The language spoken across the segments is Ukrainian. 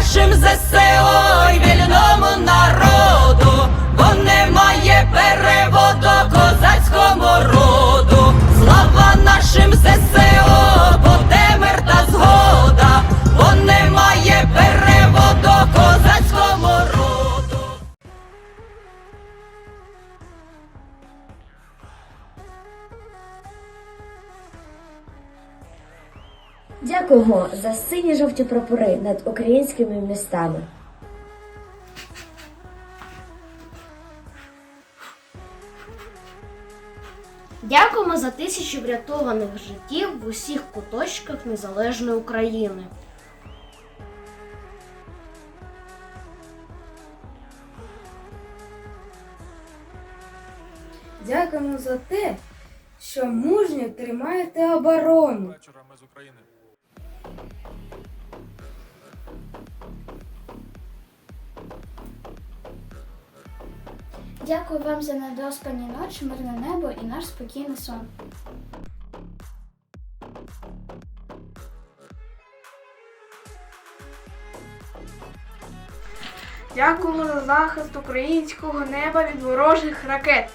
нашим ЗСО і вільному народу, бо немає переводу козацькому роду. Слава нашим ЗСО, Дякуємо за сині жовті прапори над українськими містами. Дякуємо за тисячі врятованих життів в усіх куточках незалежної України. Дякуємо за те, що мужньо тримаєте оборону. вечора ми з України. Дякую вам за недоспані ночі, мирне небо і наш спокійний сон. Дякуємо за захист українського неба від ворожих ракет.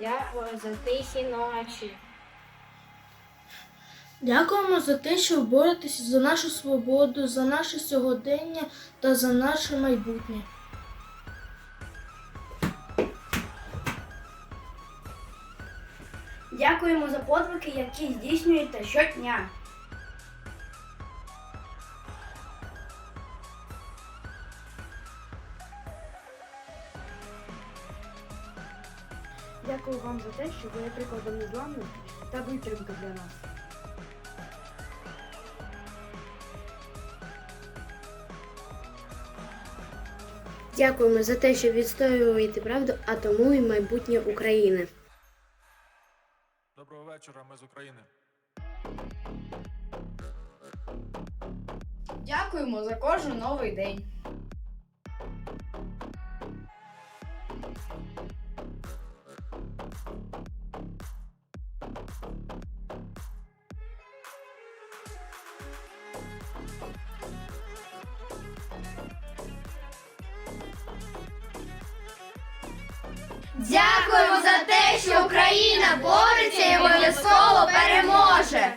Дякую за тихі ночі. Дякуємо за те, що ви боретеся за нашу свободу, за наше сьогодення та за наше майбутнє. Дякуємо за подвиги, які здійснюєте щодня. Дякую вам за те, що ви є прикладом незламності та витримки для нас. Дякуємо за те, що відстоюєте правду, а тому і майбутнє України. Доброго вечора, ми з України. Дякуємо за кожен новий день. Дякуємо за те, що Україна бореться і обов'язково переможе.